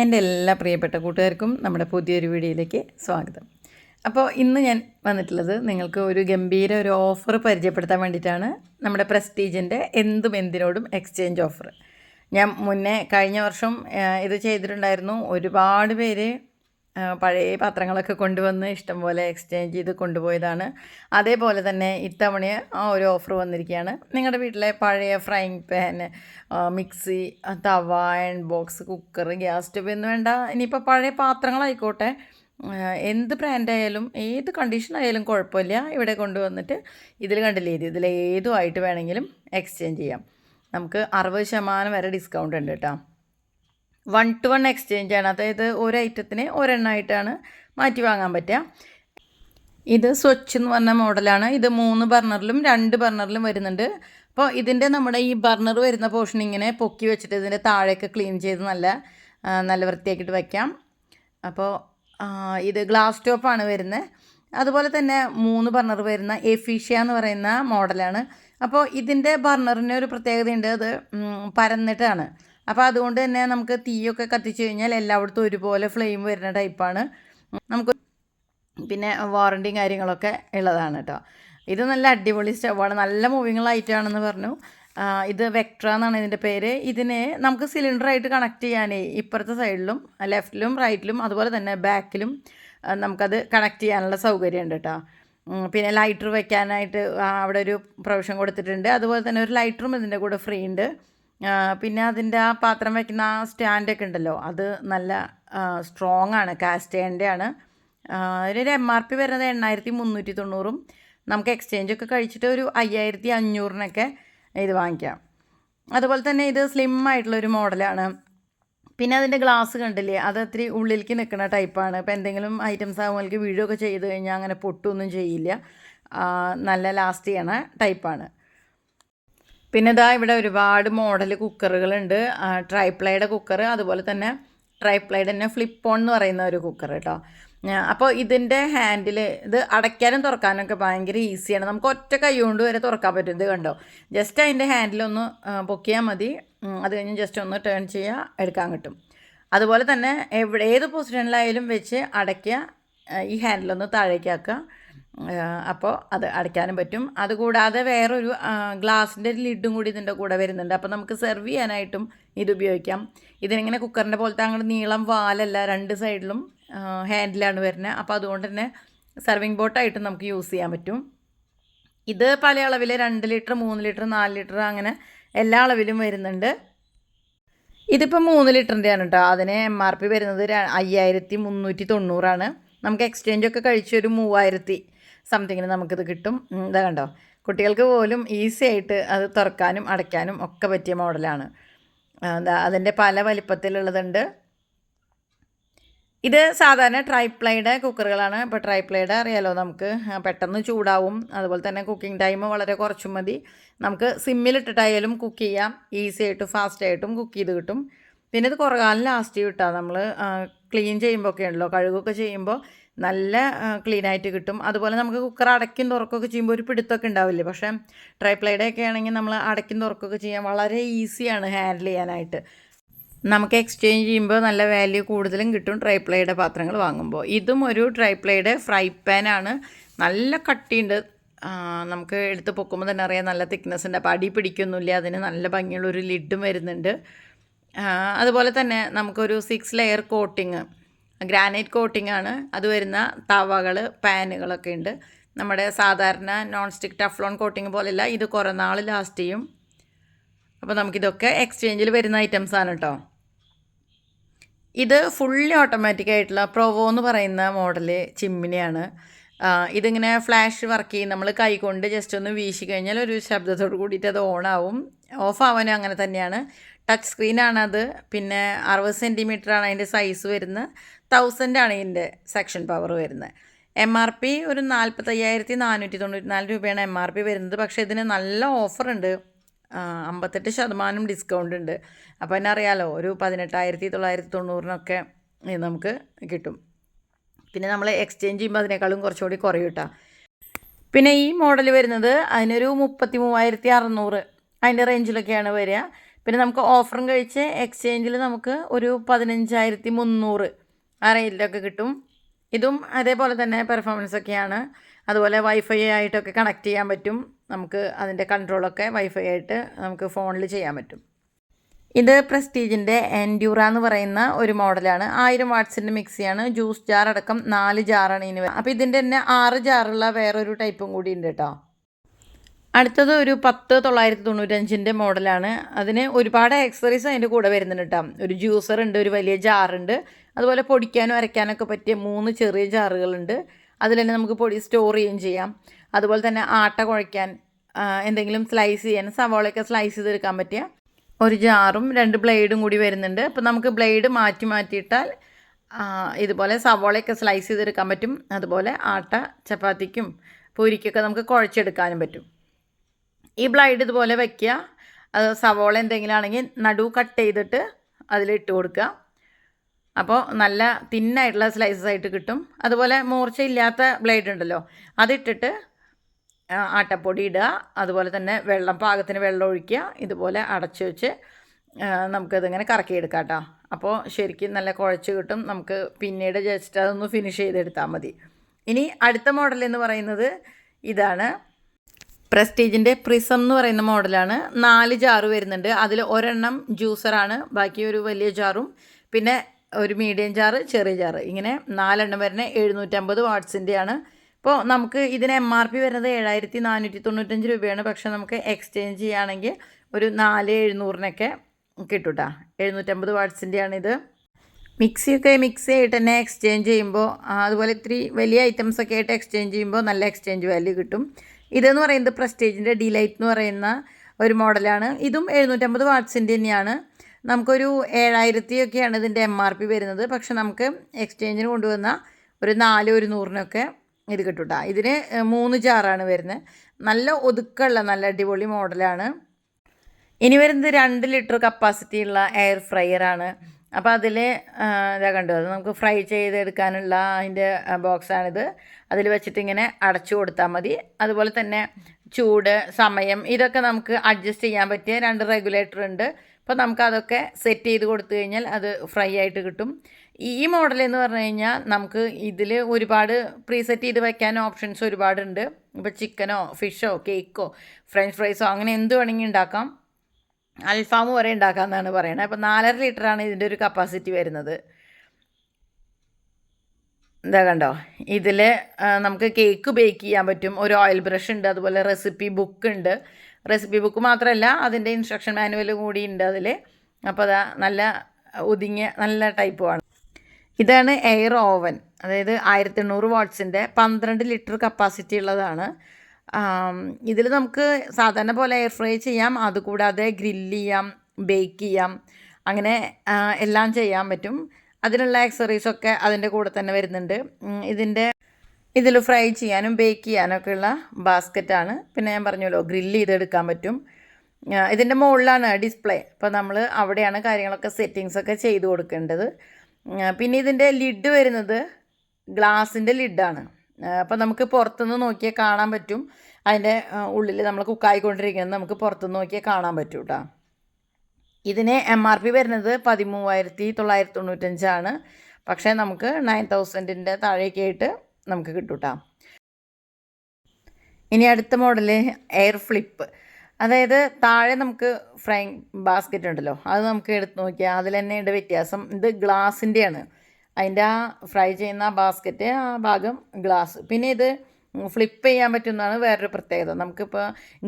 എന്റെ എല്ലാ പ്രിയപ്പെട്ട കൂട്ടുകാർക്കും നമ്മുടെ പുതിയൊരു വീഡിയോയിലേക്ക് സ്വാഗതം. അപ്പോൾ ഇന്ന് ഞാൻ വന്നിട്ടുള്ളത് നിങ്ങൾക്ക് ഒരു ഗംഭീര ഒരു ഓഫർ പരിചയപ്പെടുത്താൻ വേണ്ടിയിട്ടാണ് നമ്മുടെ പ്രസ്റ്റീജിന്റെ എന്തും എന്തിനോടും എക്സ്ചേഞ്ച് ഓഫർ ഞാൻ മുന്നേ കഴിഞ്ഞ വർഷം ഇത് ചെയ്തിട്ടുണ്ടായിരുന്നു. ഒരുപാട് പേര് പഴയ പാത്രങ്ങളൊക്കെ കൊണ്ടുവന്ന് ഇഷ്ടംപോലെ എക്സ്ചേഞ്ച് ചെയ്ത് കൊണ്ടുപോയതാണ്. അതേപോലെ തന്നെ ഇത്തവണ ആ ഒരു ഓഫർ വന്നിരിക്കുകയാണ്. നിങ്ങളുടെ വീട്ടിലെ പഴയ frying pan mixie tawa iron box cooker gas stove എന്ന് വേണ്ട. ഇനിയിപ്പോൾ പഴയ പാത്രങ്ങളായിക്കോട്ടെ. എന്ത് ബ്രാൻഡായാലും ഏത് കണ്ടീഷനായാലും കുഴപ്പമില്ല. ഇവിടെ കൊണ്ടുവന്നിട്ട് ഇതിൽ കണ്ടില്ലേ? ഇത് ഇതിൽ ഏതുമായിട്ട് വേണമെങ്കിലും എക്സ്ചേഞ്ച് ചെയ്യാം. നമുക്ക് അറുപത് ശതമാനം വരെ ഡിസ്കൗണ്ട് ഉണ്ട് കേട്ടോ. വൺ ടു വൺ എക്സ്ചേഞ്ച് ആണ്. അതായത് ഒരു ഐറ്റത്തിന് ഒരെണ്ണമായിട്ടാണ് മാറ്റി വാങ്ങാൻ പറ്റുക. ഇത് സ്വച്ച് എന്ന് പറഞ്ഞ മോഡലാണ് ഇത് മൂന്ന് ബർണറിലും രണ്ട് ബർണറിലും വരുന്നുണ്ട്. അപ്പോൾ ഇതിന്റെ നമ്മുടെ ഈ ബർണർ വരുന്ന പോർഷൻ ഇങ്ങനെ പൊക്കി വെച്ചിട്ട് ഇതിന്റെ താഴേക്ക് ക്ലീൻ ചെയ്ത് നല്ല നല്ല വൃത്തിയാക്കിയിട്ട് വയ്ക്കാം അപ്പോൾ ഇത് ഗ്ലാസ് ടോപ്പാണ് വരുന്നത് അതുപോലെ തന്നെ മൂന്ന് ബർണർ വരുന്ന എഫീഷ്യ എന്ന് പറയുന്ന മോഡലാണ് അപ്പോൾ ഇതിന്റെ ബർണറിന് ഒരു പ്രത്യേകതയുണ്ട്. അത് പരന്നിട്ടാണ്. അപ്പോൾ അതുകൊണ്ട് തന്നെ നമുക്ക് തീയൊക്കെ കത്തിച്ച് കഴിഞ്ഞാൽ എല്ലായിടത്തും ഒരുപോലെ ഫ്ലെയിം വരുന്ന ടൈപ്പാണ് നമുക്ക് പിന്നെ വാറണ്ടിയും കാര്യങ്ങളൊക്കെ ഉള്ളതാണ് കേട്ടോ ഇത് നല്ല അടിപൊളി സ്റ്റവാണ് നല്ല മൂവിങ് ലൈറ്റാണെന്ന് പറഞ്ഞു. ഇത് വെക്ട്ര എന്നാണ് ഇതിന്റെ പേര്. ഇതിനെ നമുക്ക് സിലിണ്ടറായിട്ട് കണക്ട് ചെയ്യാനേ ഇപ്പുറത്തെ സൈഡിലും ലെഫ്റ്റിലും റൈറ്റിലും അതുപോലെ തന്നെ ബാക്കിലും നമുക്കത് കണക്ട് ചെയ്യാനുള്ള സൗകര്യമുണ്ട് കേട്ടോ പിന്നെ ലൈറ്റർ വെക്കാനായിട്ട് അവിടെ ഒരു പ്രൊവിഷൻ കൊടുത്തിട്ടുണ്ട്. അതുപോലെ തന്നെ ഒരു ലൈറ്ററും ഇതിന്റെ കൂടെ ഫ്രീ ഉണ്ട്. പിന്നെ അതിന്റെ ആ പാത്രം വയ്ക്കുന്ന ആ സ്റ്റാൻഡൊക്കെ ഉണ്ടല്ലോ അത് നല്ല സ്ട്രോങ് ആണ് കാസ്റ്റേന്റെ ആണ് ഒരു എം ആർ പി വരുന്നത് എണ്ണായിരത്തി മുന്നൂറ്റി തൊണ്ണൂറും നമുക്ക് എക്സ്ചേഞ്ച് ഒക്കെ കഴിച്ചിട്ട് ഒരു അയ്യായിരത്തി അഞ്ഞൂറിനൊക്കെ ഇത് വാങ്ങിക്കാം. അതുപോലെ തന്നെ ഇത് സ്ലിം ആയിട്ടുള്ള ഒരു മോഡലാണ്. പിന്നെ അതിന്റെ ഗ്ലാസ് കണ്ടില്ലേ അത് ഇത്തിരി ഉള്ളിലേക്ക് നിൽക്കുന്ന ടൈപ്പാണ് ഇപ്പോൾ എന്തെങ്കിലും ഐറ്റംസ് ആകുമ്പോഴേക്ക് വീഴുകയൊക്കെ ചെയ്ത് കഴിഞ്ഞാൽ അങ്ങനെ പൊട്ടൊന്നും ചെയ്യില്ല. നല്ല ലാസ്റ്റ് ചെയ്യണ ടൈപ്പാണ് പിന്നെ ഇതാ ഇവിടെ ഒരുപാട് മോഡൽ കുക്കറുകളുണ്ട്. ട്രൈപ്ലൈഡ് കുക്കർ അതുപോലെ തന്നെ ട്രൈപ്ലൈഡ് തന്നെ ഫ്ലിപ്പ് ഓൺ എന്ന് പറയുന്ന ഒരു കുക്കർ കേട്ടോ. അപ്പോൾ ഇതിന്റെ ഹാൻഡിൽ ഇത് അടയ്ക്കാനും തുറക്കാനൊക്കെ ഭയങ്കര ഈസിയാണ്. നമുക്ക് ഒറ്റ കൈ കൊണ്ട് വരെ തുറക്കാൻ പറ്റും. ഇത് കണ്ടോ? ജസ്റ്റ് അതിന്റെ ഹാൻഡിലൊന്ന് പൊക്കിയാൽ മതി. അത് കഴിഞ്ഞ് ജസ്റ്റ് ഒന്ന് ടേൺ ചെയ്യുക എടുക്കാൻ കിട്ടും. അതുപോലെ തന്നെ എവിടെ ഏത് പൊസിഷനിലായാലും വെച്ച് അടയ്ക്കുക ഈ ഹാൻഡിലൊന്ന് താഴേക്കാക്കുക അപ്പോൾ അത് അടയ്ക്കാനും പറ്റും. അതുകൂടാതെ വേറൊരു ഗ്ലാസിന്റെ ലിഡും കൂടി ഇതിന്റെ കൂടെ വരുന്നുണ്ട്. അപ്പോൾ നമുക്ക് സെർവ് ചെയ്യാനായിട്ടും ഇത് ഉപയോഗിക്കാം. ഇതിനിങ്ങനെ കുക്കറിന്റെ പോലത്തെ അങ്ങോട്ട് നീളം വാലല്ല രണ്ട് സൈഡിലും ഹാൻഡിലാണ് വരുന്നത് അപ്പോൾ അതുകൊണ്ട് തന്നെ സെർവിങ് ബോട്ടായിട്ടും നമുക്ക് യൂസ് ചെയ്യാൻ പറ്റും. ഇത് പല അളവിൽ രണ്ട് ലിറ്റർ മൂന്ന് ലിറ്റർ നാല് ലിറ്റർ അങ്ങനെ എല്ലാ അളവിലും വരുന്നുണ്ട്. ഇതിപ്പോൾ മൂന്ന് ലിറ്ററിന്റെയാണ് കേട്ടോ അതിന് എം ആർ പി വരുന്നത് അയ്യായിരത്തി മുന്നൂറ്റി തൊണ്ണൂറാണ്. നമുക്ക് എക്സ്ചേഞ്ച് ഒക്കെ കഴിച്ച് ഒരു മൂവായിരത്തി സംതിങ്ങിന് നമുക്കിത് കിട്ടും. ഇതാ കണ്ടോ? കുട്ടികൾക്ക് പോലും ഈസി ആയിട്ട് അത് തുറക്കാനും അടയ്ക്കാനും ഒക്കെ പറ്റിയ മോഡലാണ് എന്താ അതിന്റെ പല വലിപ്പത്തിലുള്ളതുണ്ട്. ഇത് സാധാരണ ട്രൈപ്ലൈഡ് കുക്കറുകളാണ് ഇപ്പോൾ ട്രൈപ്ലൈഡ് അറിയാലോ നമുക്ക്. പെട്ടെന്ന് ചൂടാവും. അതുപോലെ തന്നെ കുക്കിംഗ് ടൈം വളരെ കുറച്ചും മതി. നമുക്ക് സിമ്മിലിട്ടിട്ടായാലും കുക്ക് ചെയ്യാം. ഈസി ആയിട്ട് ഫാസ്റ്റ് ആയിട്ടും കുക്ക് ചെയ്ത് കിട്ടും. പിന്നെ ഇത് കുറേ കാലം ലാസ്റ്റ് കിട്ടാം നമ്മൾ ക്ലീൻ ചെയ്യുമ്പോൾ ഒക്കെ ഉണ്ടല്ലോ കഴുകൊക്കെ ചെയ്യുമ്പോൾ നല്ല ക്ലീൻ ആയിട്ട് കിട്ടും. അതുപോലെ നമുക്ക് കുക്കർ അടയ്ക്കും തുറക്കുകയൊക്കെ ചെയ്യുമ്പോൾ ഒരു പിടുത്തമൊക്കെ ഉണ്ടാവില്ലേ? പക്ഷേ ട്രൈപ്ലൈഡൊക്കെ ആണെങ്കിൽ നമ്മൾ അടയ്ക്കും തുറക്കുകയൊക്കെ ചെയ്യാൻ വളരെ ഈസിയാണ് ഹാൻഡിൽ ചെയ്യാനായിട്ട്. നമുക്ക് എക്സ്ചേഞ്ച് ചെയ്യുമ്പോൾ നല്ല വാല്യൂ കൂടുതലും കിട്ടും ട്രൈപ്ലൈയുടെ പാത്രങ്ങൾ വാങ്ങുമ്പോൾ ഇതും ഒരു ട്രൈപ്ലൈയുടെ ഫ്രൈ പാനാണ് നല്ല കട്ടിയുണ്ട്. നമുക്ക് എടുത്ത് പൊക്കുമ്പോൾ തന്നെ അറിയാം നല്ല തിക്നെസ് ഉണ്ട്. അപ്പോൾ അടി പിടിക്കൊന്നുമില്ല. അതിന് നല്ല ഭംഗിയുള്ളൊരു ലിഡും വരുന്നുണ്ട്. അതുപോലെ തന്നെ നമുക്കൊരു six layer coating granite coating ആണ്. അത് വരുന്ന തവകൾ പാനുകളൊക്കെ ഉണ്ട്. നമ്മുടെ സാധാരണ നോൺ സ്റ്റിക്ക് ടഫ്ലോൺ കോട്ടിംഗ് പോലെയല്ല ഇത് കുറേ നാൾ ലാസ്റ്റ് ചെയ്യും. അപ്പോൾ നമുക്കിതൊക്കെ എക്സ്ചേഞ്ചിൽ വരുന്ന ഐറ്റംസ് ആണ് കേട്ടോ ഇത് ഫുള്ളി ഓട്ടോമാറ്റിക് ആയിട്ടുള്ള പ്രൊവോ എന്ന് പറയുന്ന മോഡൽ ചിമ്മിനിയാണ്. ഇതിങ്ങനെ ഫ്ലാഷ് വർക്ക് ചെയ്യും. നമ്മൾ കൈകൊണ്ട് ജസ്റ്റ് ഒന്ന് വീശി കഴിഞ്ഞാൽ ഒരു ശബ്ദത്തോട് കൂടിയിട്ട് അത് ഓണാവും ഓഫ് ആവാനും അങ്ങനെ തന്നെയാണ്. ടച്ച് സ്ക്രീനാണത് പിന്നെ അറുപത് സെന്റിമീറ്റർ ആണ് അതിന്റെ സൈസ് വരുന്നത്. തൗസൻഡ് ആണ് ഇതിന്റെ സെക്ഷൻ പവർ വരുന്നത്. എം ആർ പി ഒരു നാൽപ്പത്തയ്യായിരത്തി നാനൂറ്റി തൊണ്ണൂറ്റി നാല് രൂപയാണ് എം ആർ പി വരുന്നത്. പക്ഷേ ഇതിന് നല്ല ഓഫറുണ്ട് അമ്പത്തെട്ട് ശതമാനം ഡിസ്കൗണ്ട് ഉണ്ട്. അപ്പോൾ എന്നെ അറിയാലോ ഒരു പതിനെട്ടായിരത്തി തൊള്ളായിരത്തി തൊണ്ണൂറിനൊക്കെ നമുക്ക് കിട്ടും. പിന്നെ നമ്മൾ എക്സ്ചേഞ്ച് ചെയ്യുമ്പോൾ അതിനേക്കാളും കുറച്ചുകൂടി കുറയും കേട്ടോ. പിന്നെ ഈ മോഡൽ വരുന്നത് അതിനൊരു മുപ്പത്തി മൂവായിരത്തി അറുന്നൂറ് അതിന്റെ റേഞ്ചിലൊക്കെയാണ് വരിക. പിന്നെ നമുക്ക് ഓഫറും കഴിച്ച് എക്സ്ചേഞ്ചിൽ നമുക്ക് ഒരു പതിനഞ്ചായിരത്തി മുന്നൂറ് ആ റേറ്റിലൊക്കെ കിട്ടും. ഇതും അതേപോലെ തന്നെ പെർഫോമൻസ് ഒക്കെയാണ്. അതുപോലെ വൈഫൈ ആയിട്ടൊക്കെ കണക്ട് ചെയ്യാൻ പറ്റും. നമുക്ക് അതിന്റെ കൺട്രോളൊക്കെ വൈഫൈ ആയിട്ട് നമുക്ക് ഫോണിൽ ചെയ്യാൻ പറ്റും. ഇത് പ്രസ്റ്റീജിന്റെ എൻഡ്യൂറ എന്ന് പറയുന്ന ഒരു മോഡലാണ് ആയിരം വാട്ട്സിന്റെ മിക്സിയാണ് ജ്യൂസ് ജാർ അടക്കം നാല് ജാറാണ് ഇനി അപ്പോൾ ഇതിന്റെ തന്നെ ആറ് ജാറുള്ള വേറൊരു ടൈപ്പും കൂടി ഉണ്ട് കേട്ടോ. അടുത്തത് ഒരു പത്ത് തൊള്ളായിരത്തി തൊണ്ണൂറ്റഞ്ചിന്റെ മോഡലാണ്. അതിന് ഒരുപാട് ആക്സറീസ് അതിന്റെ കൂടെ വരുന്നുണ്ട് കേട്ടോ ഒരു ജ്യൂസർ ഉണ്ട് ഒരു വലിയ ജാറുണ്ട് അതുപോലെ പൊടിക്കാനും അരയ്ക്കാനൊക്കെ പറ്റിയ മൂന്ന് ചെറിയ ജാറുകളുണ്ട് അതിൽ തന്നെ നമുക്ക് പൊടി സ്റ്റോർ ചെയ്യുകയും ചെയ്യാം. അതുപോലെ തന്നെ ആട്ട കുഴയ്ക്കാൻ എന്തെങ്കിലും സ്ലൈസ് ചെയ്യാൻ സവാളയൊക്കെ സ്ലൈസ് ചെയ്തെടുക്കാൻ പറ്റിയ ഒരു ജാറും രണ്ട് ബ്ലേഡും കൂടി വരുന്നുണ്ട്. അപ്പോൾ നമുക്ക് ബ്ലേഡ് മാറ്റി മാറ്റിയിട്ടാൽ ഇതുപോലെ സവാളയൊക്കെ സ്ലൈസ് ചെയ്തെടുക്കാൻ പറ്റും. അതുപോലെ ആട്ട ചപ്പാത്തിക്കും പൂരിക്കൊക്കെ നമുക്ക് കുഴച്ചെടുക്കാനും പറ്റും. ഈ ബ്ലൈഡ് ഇതുപോലെ വയ്ക്കുക അത് സവോള എന്തെങ്കിലും ആണെങ്കിൽ നടു കട്ട് ചെയ്തിട്ട് അതിലിട്ട് കൊടുക്കുക. അപ്പോൾ നല്ല തിന്നായിട്ടുള്ള സ്ലൈസസ് ആയിട്ട് കിട്ടും. അതുപോലെ മൂർച്ചയില്ലാത്ത ബ്ലേഡ് ഉണ്ടല്ലോ അതിട്ടിട്ട് ആട്ടപ്പൊടി ഇടുക. അതുപോലെ തന്നെ വെള്ളം പാകത്തിന് വെള്ളം ഒഴിക്കുക. ഇതുപോലെ അടച്ചു വെച്ച് നമുക്കതിങ്ങനെ കറക്കിയെടുക്കാം കേട്ടോ. അപ്പോൾ ശരിക്കും നല്ല കുഴച്ച് കിട്ടും. നമുക്ക് പിന്നീട് ജസ്റ്റ് അതൊന്ന് ഫിനിഷ് ചെയ്തെടുത്താൽ മതി. ഇനി അടുത്ത മോഡൽ എന്ന് പറയുന്നത് ഇതാണ്. പ്രസ്റ്റീജിന്റെ പ്രിസം എന്ന് പറയുന്ന മോഡലാണ്. നാല് ജാറ് വരുന്നുണ്ട്. അതിൽ ഒരെണ്ണം ജ്യൂസറാണ് ബാക്കി ഒരു വലിയ ജാറും. പിന്നെ ഒരു മീഡിയം ജാറ് ചെറിയ ജാറ്. ഇങ്ങനെ നാലെണ്ണം വരുന്ന എഴുന്നൂറ്റമ്പത് വാട്ട്സിന്റെയാണ് ഇപ്പോൾ നമുക്ക് ഇതിന് എം ആർ പി വരുന്നത് ഏഴായിരത്തി നാനൂറ്റി തൊണ്ണൂറ്റഞ്ച് രൂപയാണ്. പക്ഷേ നമുക്ക് എക്സ്ചേഞ്ച് ചെയ്യുകയാണെങ്കിൽ ഒരു നാല് എഴുന്നൂറിനൊക്കെ കിട്ടൂട്ടാ എഴുന്നൂറ്റമ്പത് വാട്ട്സിന്റെയാണിത് മിക്സിയൊക്കെ മിക്സ് ആയിട്ട് തന്നെ എക്സ്ചേഞ്ച് ചെയ്യുമ്പോൾ അതുപോലെ ഇത്തിരി വലിയ ഐറ്റംസ് ഒക്കെ ആയിട്ട് എക്സ്ചേഞ്ച് ചെയ്യുമ്പോൾ നല്ല എക്സ്ചേഞ്ച് വാല്യൂ കിട്ടും. ഇതെന്ന് പറയുന്നത് പ്രസ്റ്റേജിന്റെ ഡിലൈറ്റ് എന്ന് പറയുന്ന ഒരു മോഡലാണ്. ഇതും എഴുന്നൂറ്റമ്പത് വാട്ട്സിന്റെ തന്നെയാണ്. നമുക്കൊരു ഏഴായിരത്തി ഒക്കെയാണ് ഇതിന്റെ എം ആർ പി വരുന്നത്. പക്ഷെ നമുക്ക് എക്സ്ചേഞ്ചിന് കൊണ്ടുവന്ന ഒരു നാല് ഒരു നൂറിനൊക്കെ ഇത് കിട്ടൂട്ടാ ഇതിന് മൂന്ന് ചാറാണ് വരുന്നത്. നല്ല ഒതുക്കമുള്ള നല്ല അടിപൊളി മോഡലാണ്. ഇനി വരുന്നത് രണ്ട് ലിറ്റർ കപ്പാസിറ്റി ഉള്ള എയർ ഫ്രയറാണ് അപ്പോൾ അതിൽ ഇതാ കണ്ടു. അത് നമുക്ക് ഫ്രൈ ചെയ്തെടുക്കാനുള്ള അതിന്റെ ബോക്സാണിത്. അതിൽ വെച്ചിട്ട് ഇങ്ങനെ അടച്ചു കൊടുത്താൽ മതി. അതുപോലെ തന്നെ ചൂട് സമയം ഇതൊക്കെ നമുക്ക് അഡ്ജസ്റ്റ് ചെയ്യാൻ പറ്റിയ രണ്ട് റെഗുലേറ്റർ ഉണ്ട്. അപ്പോൾ നമുക്ക് അതൊക്കെ സെറ്റ് ചെയ്ത് കൊടുത്തു കഴിഞ്ഞാൽ അത് ഫ്രൈ ആയിട്ട് കിട്ടും. ഈ മോഡൽ എന്ന് പറഞ്ഞു കഴിഞ്ഞാൽ നമുക്ക് ഇതിൽ ഒരുപാട് പ്രീസെറ്റ് ചെയ്ത് വയ്ക്കാൻ ഓപ്ഷൻസ് ഒരുപാടുണ്ട്. ഇപ്പോൾ ചിക്കനോ ഫിഷോ കേക്കോ ഫ്രഞ്ച് ഫ്രൈസോ അങ്ങനെ എന്ത് വേണമെങ്കിൽ ഉണ്ടാക്കാം. അൽഫാം വരെ ഉണ്ടാക്കാമെന്നാണ് പറയുന്നത് അപ്പോൾ നാലര ലിറ്ററാണ് ഇതിന്റെ ഒരു കപ്പാസിറ്റി വരുന്നത്. എന്താ കണ്ടോ? ഇതിൽ നമുക്ക് കേക്ക് ബേക്ക് ചെയ്യാൻ പറ്റും. ഒരു ഓയിൽ ബ്രഷ് ഉണ്ട് അതുപോലെ റെസിപ്പി ബുക്ക് ഉണ്ട്. റെസിപ്പി ബുക്ക് മാത്രമല്ല അതിന്റെ ഇൻസ്ട്രക്ഷൻ മാനുവൽ കൂടി ഉണ്ട് അതിൽ അപ്പോൾ അതാ നല്ല ഒതുങ്ങിയ നല്ല ടൈപ്പുമാണ് ഇതാണ് എയർ ഓവൻ അതായത് ആയിരത്തി എണ്ണൂറ് വാട്ട്സിന്റെ പന്ത്രണ്ട് ലിറ്റർ കപ്പാസിറ്റി ഉള്ളതാണ്. ഇതിൽ നമുക്ക് സാധാരണ പോലെ എയർ ഫ്രൈ ചെയ്യാം അതുകൂടാതെ ഗ്രില്ല് ചെയ്യാം ബേക്ക് ചെയ്യാം അങ്ങനെ എല്ലാം ചെയ്യാൻ പറ്റും. അതിനുള്ള ഒക്കെ അതിന്റെ കൂടെ തന്നെ വരുന്നുണ്ട്. ഇതിന്റെ ഇതിൽ ഫ്രൈ ചെയ്യാനും ബേക്ക് ചെയ്യാനൊക്കെ ഉള്ള ബാസ്ക്കറ്റാണ് പിന്നെ ഞാൻ പറഞ്ഞല്ലോ ഗ്രില്ല് ചെയ്തെടുക്കാൻ പറ്റും. ഇതിന്റെ മുകളിലാണ് ഡിസ്പ്ലേ അപ്പോൾ നമ്മൾ അവിടെയാണ് കാര്യങ്ങളൊക്കെ സെറ്റിങ്സൊക്കെ ചെയ്ത് കൊടുക്കേണ്ടത്. പിന്നെ ഇതിന്റെ ലിഡ് വരുന്നത് ഗ്ലാസിന്റെ ലിഡാണ് അപ്പോൾ നമുക്ക് പുറത്തുനിന്ന് നോക്കിയാൽ കാണാൻ പറ്റും. അതിന്റെ ഉള്ളിൽ നമ്മൾ കുക്കായിക്കൊണ്ടിരിക്കുന്നത് നമുക്ക് പുറത്തുനിന്ന് നോക്കിയാൽ കാണാൻ പറ്റും കേട്ടോ ഇതിന് എം ആർ പി വരുന്നത് പതിമൂവായിരത്തി തൊള്ളായിരത്തി തൊണ്ണൂറ്റഞ്ചാണ് പക്ഷേ നമുക്ക് നയൻ തൗസൻഡിന്റെ താഴേക്കായിട്ട് നമുക്ക് കിട്ടും കേട്ടോ ഇനി അടുത്ത മോഡൽ എയർ ഫ്ലിപ്പ് അതായത് താഴെ നമുക്ക് ഫ്രൈങ് ബാസ്ക്കറ്റ് ഉണ്ടല്ലോ അത് നമുക്ക് എടുത്ത് നോക്കിയാൽ അതിൽ തന്നെ ഉണ്ട് വ്യത്യാസം. ഇത് ഗ്ലാസിന്റെയാണ് അതിന്റെ ആ ഫ്രൈ ചെയ്യുന്ന ബാസ്ക്കറ്റ് ആ ഭാഗം ഗ്ലാസ് പിന്നെ ഇത് ഫ്ലിപ്പ് ചെയ്യാൻ പറ്റുന്നതാണ് വേറൊരു പ്രത്യേകത. നമുക്കിപ്പോൾ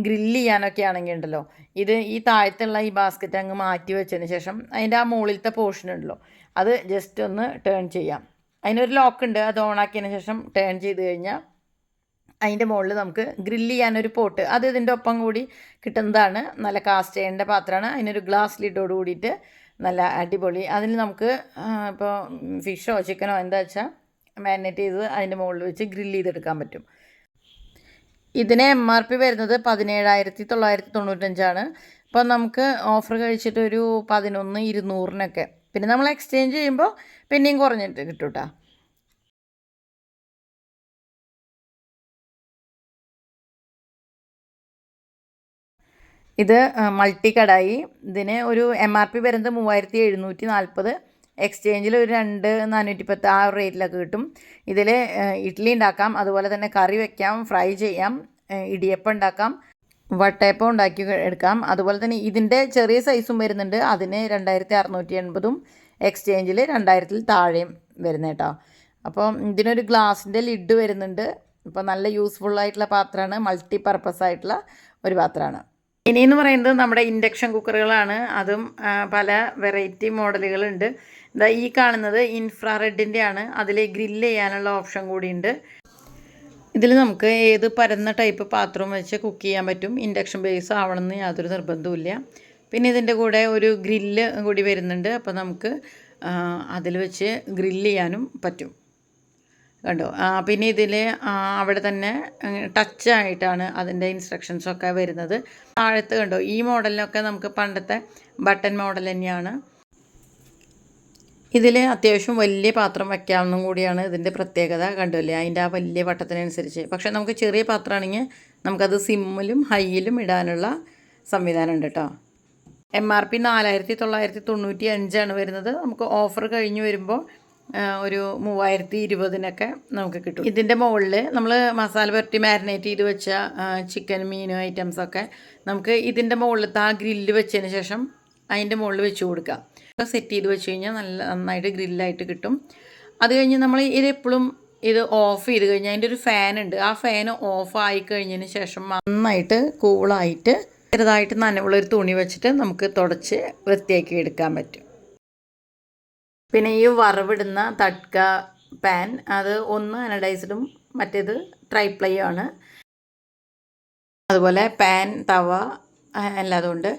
ഗ്രില്ല് ചെയ്യാനൊക്കെ ആണെങ്കിൽ ഉണ്ടല്ലോ ഇത് ഈ താഴത്തുള്ള ഈ ബാസ്ക്കറ്റ് അങ്ങ് മാറ്റി വെച്ചതിന് ശേഷം അതിന്റെ ആ മുകളിലത്തെ പോർഷൻ ഉണ്ടല്ലോ അത് ജസ്റ്റ് ഒന്ന് ടേൺ ചെയ്യാം. അതിനൊരു ലോക്ക് ഉണ്ട് അത് ഓണാക്കിയതിന് ശേഷം ടേൺ ചെയ്ത് കഴിഞ്ഞാൽ അതിന്റെ മുകളിൽ നമുക്ക് ഗ്രില്ല് ചെയ്യാനൊരു പോട്ട് അത് ഇതിന്റെ ഒപ്പം കൂടി കിട്ടുന്നതാണ്. നല്ല കാസ്റ്റ് ചെയ്യേണ്ട പാത്രമാണ്. അതിനൊരു ഗ്ലാസ് ലിഡോട് കൂടിയിട്ട് നല്ല അടിപൊളി. അതിൽ നമുക്ക് ഇപ്പോൾ ഫിഷോ ചിക്കനോ എന്താ വെച്ചാൽ മാരിനേറ്റ് ചെയ്ത് അതിന്റെ മുകളിൽ വെച്ച് ഗ്രില്ല് ചെയ്തെടുക്കാൻ പറ്റും. ഇതിന് എം ആർ പി വരുന്നത് പതിനേഴായിരത്തി തൊള്ളായിരത്തി തൊണ്ണൂറ്റഞ്ചാണ് അപ്പോൾ നമുക്ക് ഓഫർ കഴിച്ചിട്ട് ഒരു പതിനൊന്ന് ഇരുന്നൂറിനൊക്കെ. പിന്നെ നമ്മൾ എക്സ്ചേഞ്ച് ചെയ്യുമ്പോൾ പിന്നെയും കുറഞ്ഞിട്ട് കിട്ടും ഇത് മൾട്ടി കടായി ഇതിന് ഒരു എം ആർ പി വരുന്നത് മൂവായിരത്തി എഴുന്നൂറ്റി നാൽപ്പത്. എക്സ്ചേഞ്ചിൽ ഒരു രണ്ട് നാനൂറ്റി പത്ത് ആ റേറ്റിലൊക്കെ കിട്ടും. ഇതിൽ ഇഡ്ഡലി ഉണ്ടാക്കാം അതുപോലെ തന്നെ കറി വെക്കാം ഫ്രൈ ചെയ്യാം ഇടിയപ്പം ഉണ്ടാക്കാം വട്ടയപ്പം ഉണ്ടാക്കി എടുക്കാം. അതുപോലെ തന്നെ ഇതിന്റെ ചെറിയ സൈസും വരുന്നുണ്ട്. അതിന് രണ്ടായിരത്തി അറുന്നൂറ്റി എൺപതും എക്സ്ചേഞ്ചിൽ രണ്ടായിരത്തിൽ താഴെയും വരുന്നത് കേട്ടോ അപ്പോൾ ഇതിനൊരു ഗ്ലാസിന്റെ ലിഡ് വരുന്നുണ്ട്. അപ്പോൾ നല്ല യൂസ്ഫുൾ ആയിട്ടുള്ള പാത്രമാണ്. മൾട്ടി പർപ്പസ് ആയിട്ടുള്ള ഒരു പാത്രമാണ്. ഇനിയെന്ന് പറയുന്നത് നമ്മുടെ ഇൻഡക്ഷൻ കുക്കറുകളാണ് അതും പല വെറൈറ്റി മോഡലുകളുണ്ട് ഇതാ ഈ കാണുന്നത് ഇൻഫ്രാറെഡിന്റെ ആണ് അതിൽ ഗ്രില്ല് ചെയ്യാനുള്ള ഓപ്ഷൻ കൂടിയുണ്ട്. ഇതിൽ നമുക്ക് ഏത് പരന്ന ടൈപ്പ് പാത്രം വെച്ച് കുക്ക് ചെയ്യാൻ പറ്റും? ഇൻഡക്ഷൻ ബേസ് ആവണമെന്ന് യാതൊരു നിർബന്ധവുമില്ല. പിന്നെ ഇതിന്റെ കൂടെ ഒരു ഗ്രില്ല് കൂടി വരുന്നുണ്ട്. അപ്പോൾ നമുക്ക് അതിൽ വെച്ച് ഗ്രില്ല് ചെയ്യാനും പറ്റും. കണ്ടോ? പിന്നെ ഇതിൽ അവിടെ തന്നെ ടച്ച് ആയിട്ടാണ് അതിന്റെ ഇൻസ്ട്രക്ഷൻസൊക്കെ വരുന്നത്. താഴത്ത് കണ്ടോ? ഈ മോഡലിനൊക്കെ നമുക്ക് പണ്ടത്തെ ബട്ടൺ മോഡൽ തന്നെയാണ്. ഇതിൽ അത്യാവശ്യം വലിയ പാത്രം വയ്ക്കാവുന്നതും കൂടിയാണ് ഇതിന്റെ പ്രത്യേകത കണ്ടില്ലേ അതിന്റെ ആ വലിയ വട്ടത്തിനനുസരിച്ച്. പക്ഷേ നമുക്ക് ചെറിയ പാത്രമാണെങ്കിൽ നമുക്കത് സിമ്മിലും ഹൈയിലും ഇടാനുള്ള സംവിധാനം ഉണ്ട് കേട്ടോ. എം ആർ പി നാലായിരത്തി തൊള്ളായിരത്തി തൊണ്ണൂറ്റി അഞ്ചാണ് വരുന്നത്. നമുക്ക് ഓഫർ കഴിഞ്ഞ് വരുമ്പോൾ ഒരു മൂവായിരത്തി ഇരുപതിനൊക്കെ നമുക്ക് കിട്ടും. ഇതിന്റെ മുകളിൽ നമ്മൾ മസാല പുരട്ടി മാരിനേറ്റ് ചെയ്ത് വെച്ച ചിക്കൻ മീൻ ഐറ്റംസൊക്കെ നമുക്ക് ഇതിന്റെ മുകളിലത്തെ ആ ഗ്രില്ല് വെച്ചതിന് ശേഷം അതിന്റെ മുകളിൽ വെച്ച് കൊടുക്കുക. സെറ്റ് ചെയ്ത് വെച്ച് കഴിഞ്ഞാൽ നല്ല നന്നായിട്ട് ഗ്രില്ലായിട്ട് കിട്ടും. അത് കഴിഞ്ഞ് നമ്മൾ ഇത് എപ്പോഴും ഇത് ഓഫ് ചെയ്ത് കഴിഞ്ഞാൽ അതിന്റെ ഒരു ഫാൻ ഉണ്ട്. ആ ഫാൻ ഓഫ് ആയി കഴിഞ്ഞതിന് ശേഷം നന്നായിട്ട് കൂളായിട്ട് ചെറുതായിട്ട് നനവുള്ളൊരു തുണി വെച്ചിട്ട് നമുക്ക് തുടച്ച് വൃത്തിയാക്കി എടുക്കാൻ പറ്റും. പിന്നെ ഈ വറവിടുന്ന തട്ക പാൻ അത് ഒന്ന് അനഡൈസ്ഡും മറ്റേത് ട്രൈപ്ലൈ ആണ്. അതുപോലെ പാൻ തവ പിന്നെ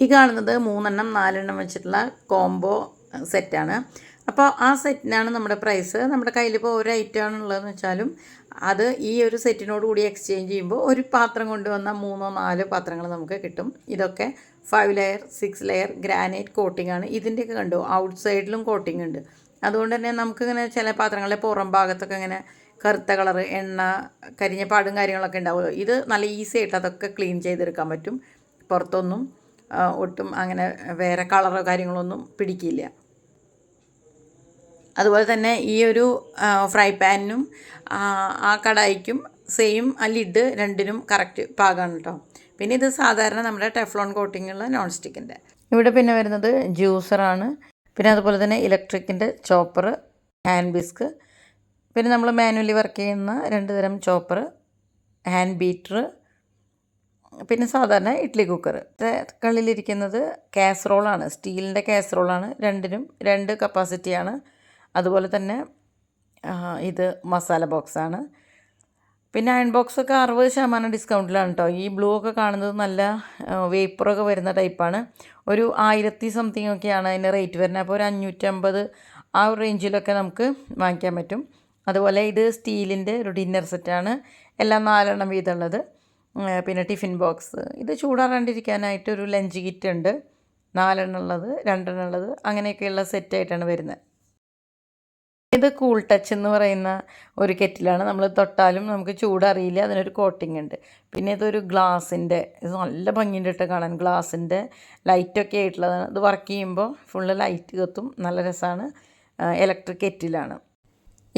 ഈ കാണുന്നത് മൂന്നെണ്ണം നാലെണ്ണം വെച്ചിട്ടുള്ള കോംബോ സെറ്റാണ് അപ്പോൾ ആ സെറ്റിനാണ് നമ്മുടെ പ്രൈസ് നമ്മുടെ കയ്യിലിപ്പോൾ ഒരു ഐറ്റം ഉള്ളതെന്ന് വെച്ചാലും അത് ഈ ഒരു സെറ്റിനോട് കൂടി എക്സ്ചേഞ്ച് ചെയ്യുമ്പോൾ ഒരു പാത്രം കൊണ്ടുവന്ന മൂന്നോ നാലോ പാത്രങ്ങൾ നമുക്ക് കിട്ടും. ഇതൊക്കെ five layer six layer granite coating ആണ്. ഇതിന്റെയൊക്കെ കണ്ടു? ഔട്ട് സൈഡിലും കോട്ടിംഗ് ഉണ്ട്. അതുകൊണ്ട് തന്നെ നമുക്കിങ്ങനെ ചില പാത്രങ്ങളുടെ പുറം ഭാഗത്തൊക്കെ ഇങ്ങനെ കറുത്ത കളർ എണ്ണ കരിഞ്ഞ പാടും കാര്യങ്ങളൊക്കെ ഉണ്ടാവുമല്ലോ. ഇത് നല്ല ഈസി ആയിട്ട് അതൊക്കെ ക്ലീൻ ചെയ്തെടുക്കാൻ പറ്റും. പുറത്തൊന്നും ഒട്ടും അങ്ങനെ വേറെ കളറോ കാര്യങ്ങളൊന്നും പിടിക്കില്ല. അതുപോലെ തന്നെ ഈ ഒരു ഫ്രൈ പാനിനും ആ കടായിക്കും സെയിം ആ ലിഡ് രണ്ടിനും കറക്റ്റ് പാകാണ് കേട്ടോ പിന്നെ ഇത് സാധാരണ നമ്മുടെ ടെഫ്ലോൺ കോട്ടിങ്ങുള്ള നോൺ സ്റ്റിക്കിന്റെ ഇവിടെ പിന്നെ വരുന്നത് ജ്യൂസറാണ് പിന്നെ അതുപോലെ തന്നെ ഇലക്ട്രിക്കിന്റെ ചോപ്പർ ഹാൻഡ് ബിസ്ക് പിന്നെ നമ്മൾ മാനുവലി വർക്ക് ചെയ്യുന്ന രണ്ട് തരം ചോപ്പർ ഹാൻഡ് ബീറ്റർ പിന്നെ സാധാരണ ഇഡ്ഡലി കുക്കർ കളിലിരിക്കുന്നത് കാസറോളാണ് സ്റ്റീലിന്റെ കാസറോളാണ് രണ്ടിനും രണ്ട് കപ്പാസിറ്റിയാണ് അതുപോലെ തന്നെ ഇത് മസാല ബോക്സാണ് പിന്നെ അയൺ ബോക്സൊക്കെ അറുപത് ശതമാനം ഡിസ്കൗണ്ടിലാണ് കേട്ടോ ഈ ബ്ലൂ ഒക്കെ കാണുന്നത് നല്ല വേപ്പറൊക്കെ വരുന്ന ടൈപ്പാണ് ഒരു ആയിരത്തി സംതിങ് ഒക്കെയാണ് അതിന്റെ റേറ്റ് വരുന്നത്. അപ്പോൾ ഒരു അഞ്ഞൂറ്റമ്പത് ആ ഒരു റേഞ്ചിലൊക്കെ നമുക്ക് വാങ്ങിക്കാൻ പറ്റും. അതുപോലെ ഇത് സ്റ്റീലിന്റെ ഒരു ഡിന്നർ സെറ്റാണ് എല്ലാം നാലെണ്ണം വീതമുള്ളത്. പിന്നെ ടിഫിൻ ബോക്സ്. ഇത് ചൂടാറാണ്ടിരിക്കാനായിട്ട് ഒരു ലഞ്ച് കിറ്റ് ഉണ്ട് നാലെണ്ണം ഉള്ളത് രണ്ടെണ്ണം ഉള്ളത് അങ്ങനെയൊക്കെയുള്ള സെറ്റായിട്ടാണ് വരുന്നത്. ഇത് കൂൾ ടച്ച് എന്ന് പറയുന്ന ഒരു കെറ്റിലാണ് നമ്മൾ തൊട്ടാലും നമുക്ക് ചൂടറിയില്ല. അതിനൊരു കോട്ടിംഗ് ഉണ്ട്. പിന്നെ ഇതൊരു ഗ്ലാസിന്റെ ഇത് നല്ല ഭംഗിന്റെ ഇട്ട് കാണാൻ. ഗ്ലാസിന്റെ ലൈറ്റൊക്കെ ആയിട്ടുള്ളതാണ്. ഇത് വർക്ക് ചെയ്യുമ്പോൾ ഫുള്ള് ലൈറ്റ് കത്തും. നല്ല രസമാണ് ഇലക്ട്രിക് കെറ്റിലാണ്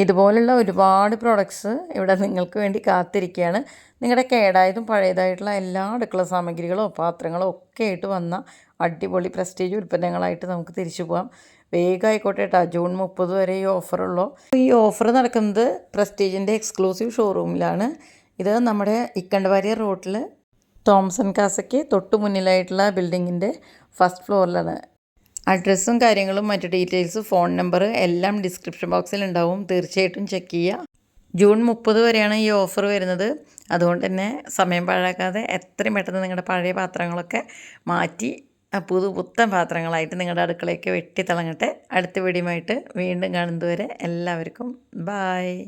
ഇതുപോലുള്ള ഒരുപാട് പ്രോഡക്ട്സ് ഇവിടെ നിങ്ങൾക്ക് വേണ്ടി കാത്തിരിക്കുകയാണ്. നിങ്ങളുടെ കേടായതും പഴയതായിട്ടുള്ള എല്ലാ അടുക്കള സാമഗ്രികളോ പാത്രങ്ങളോ ഒക്കെ ആയിട്ട് വന്ന അടിപൊളി പ്രസ്റ്റീജ് ഉൽപ്പന്നങ്ങളായിട്ട് നമുക്ക് തിരിച്ചു പോകാം വേഗം ആയിക്കോട്ടെ കേട്ടോ ജൂൺ മുപ്പത് വരെ ഈ ഓഫറുള്ളൂ ഈ ഓഫർ നടക്കുന്നത് പ്രസ്റ്റീജിന്റെ എക്സ്ക്ലൂസീവ് ഷോറൂമിലാണ് ഇത് നമ്മുടെ ഇക്കണ്ടവാരിയ റോട്ടിൽ തോംസൺ കാസയ്ക്ക് തൊട്ട് മുന്നിലായിട്ടുള്ള ബിൽഡിങ്ങിന്റെ ഫസ്റ്റ് ഫ്ലോറിലാണ് അഡ്രസ്സും കാര്യങ്ങളും മറ്റു ഡീറ്റെയിൽസ് ഫോൺ നമ്പർ എല്ലാം ഡിസ്ക്രിപ്ഷൻ ബോക്സിൽ ഉണ്ടാവും. തീർച്ചയായിട്ടും ചെക്ക് ചെയ്യുക. ജൂൺ മുപ്പത് വരെയാണ് ഈ ഓഫർ വരുന്നത്. അതുകൊണ്ട് തന്നെ സമയം പാഴാക്കാതെ എത്രയും പെട്ടെന്ന് നിങ്ങളുടെ പഴയ പാത്രങ്ങളൊക്കെ മാറ്റി പുതു പുത്തൻ പാത്രങ്ങളായിട്ട് നിങ്ങളുടെ അടുക്കളയൊക്കെ വെട്ടിത്തിളങ്ങട്ടെ. അടുത്ത വീഡിയോയുമായിട്ട് വീണ്ടും കാണുന്നതുവരെ എല്ലാവർക്കും ബായ്